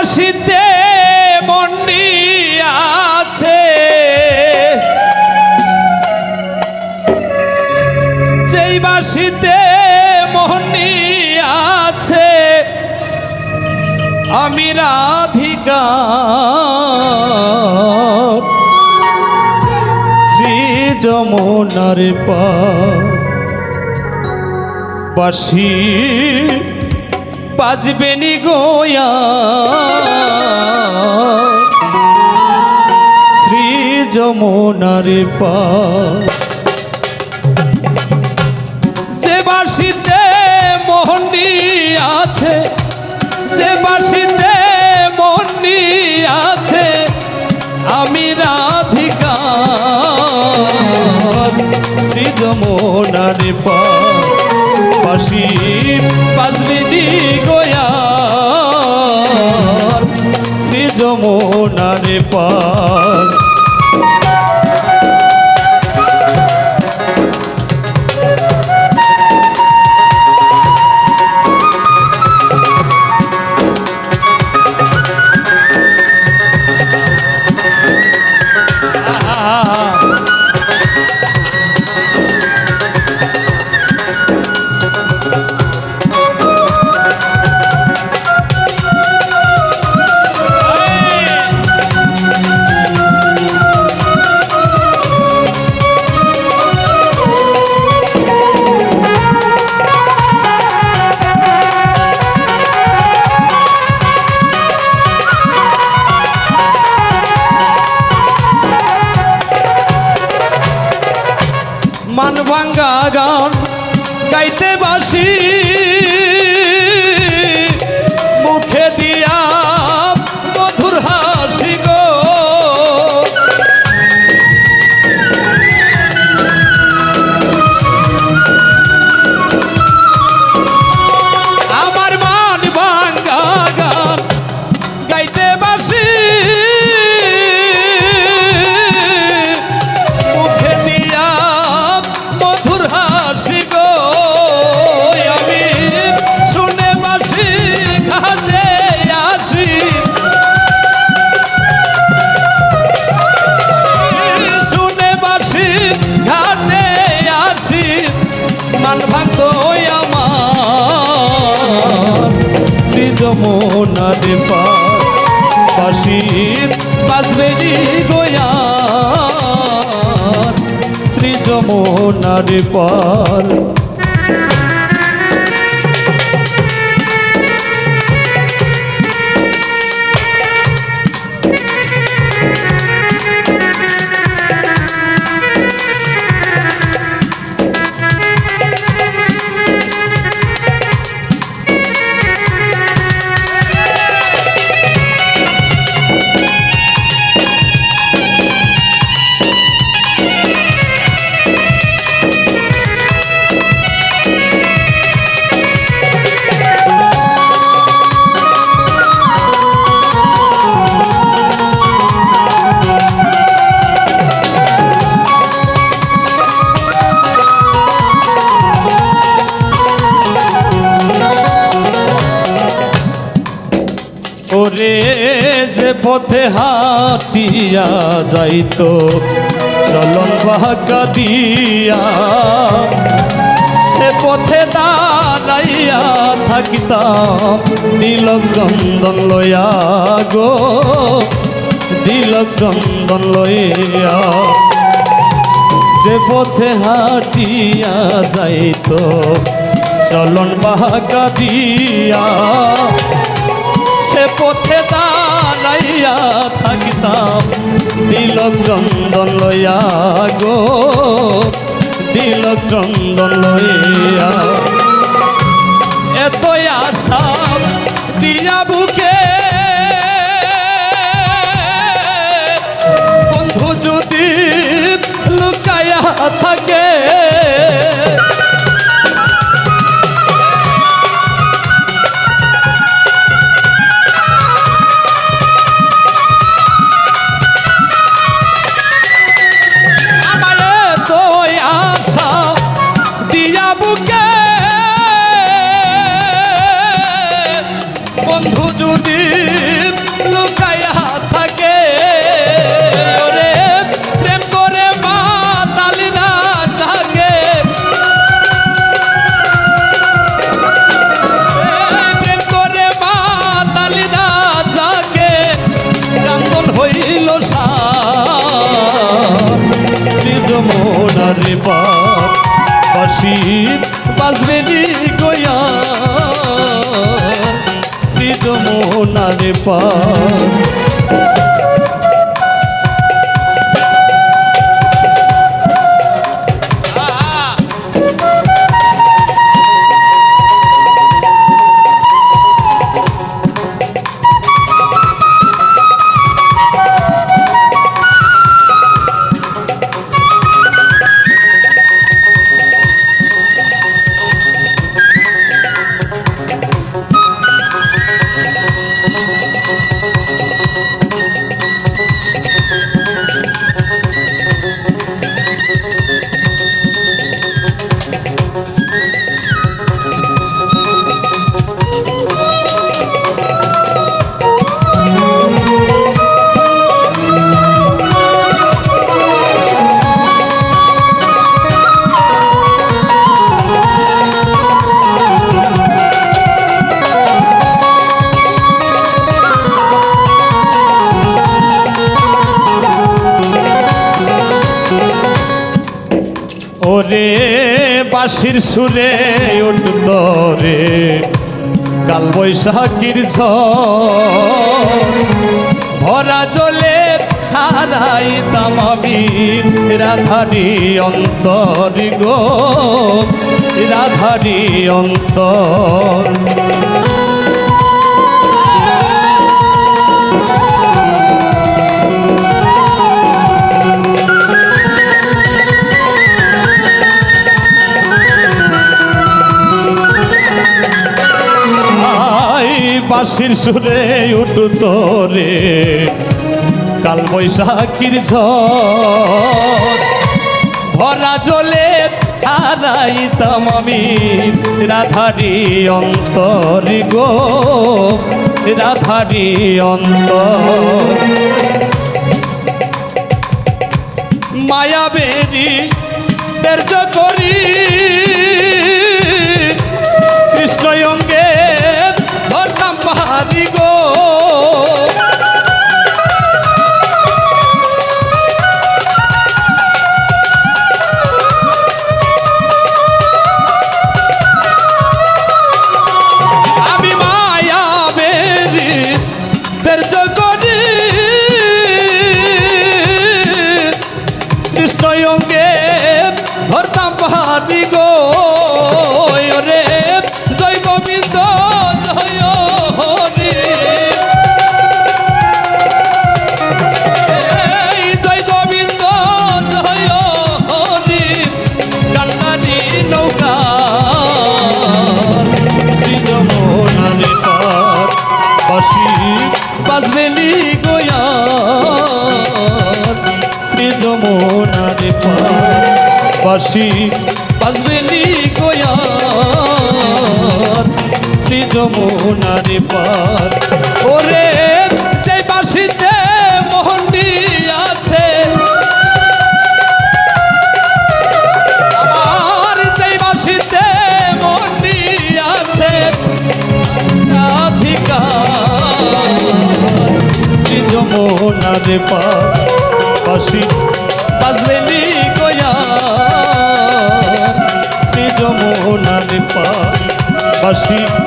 বাসিতে মন্ডি আছে। যেই বাসিতে মন্ডি আছে আমি রাধিকা। শ্রী যমুনার পা বাসি বাজবে নি গোয়া শ্রী যমুনার পা যে বাসিতে মোহনী আছে, যে বাসিতে মোহনী আছে, আমি রাধিকা। শ্রী যমুনার পা বাসি যমুনার পার যমুনার পার বাসির বাজবেরি গোয়া। শ্রী যমুনার পার পথে হাটিয়া যাইতো। চলন বাহাকা দিয়া। সে পথে দাঁড়াইয়া থাকিতাম। দিলক চন্দন লয়া গো। দিলক চন্দন লইয়া। যে পথে হাটিয়া যাইতো। চলন বাহাকা দিয়া। সে পথে দাঁড়াইয়া থাকিতাম। তিলক চন্দন লইয়া গো তিলক চন্দন লইয়া হইল সৃজমনারে বাসি বাজবে গয়া। সৃজমনারে পা ওরে বাঁশির সুরে উঠল রে। কাল বৈশাখীর ভরা জলে হারাই তামামি রাধারি অন্তর গো, রাধারি অন্তর। বাঁশির সুরে উঠত রে। কাল বৈশাখীর ঝড়, ভরা জলে হারাইতাম আমি রাধারি অন্তর গো, রাধারি অন্তর। মায়াবেরি তের্য করি বাসি বাজবেলি গোয়া শ্রী যমুনার পার। ওরে যে বাসিতে মোহনটি আছে, আমার যে বাসিতে মন্ডি আছে শ্রী যমুনার পাশি বাজবেলি গয়া বাজবেলি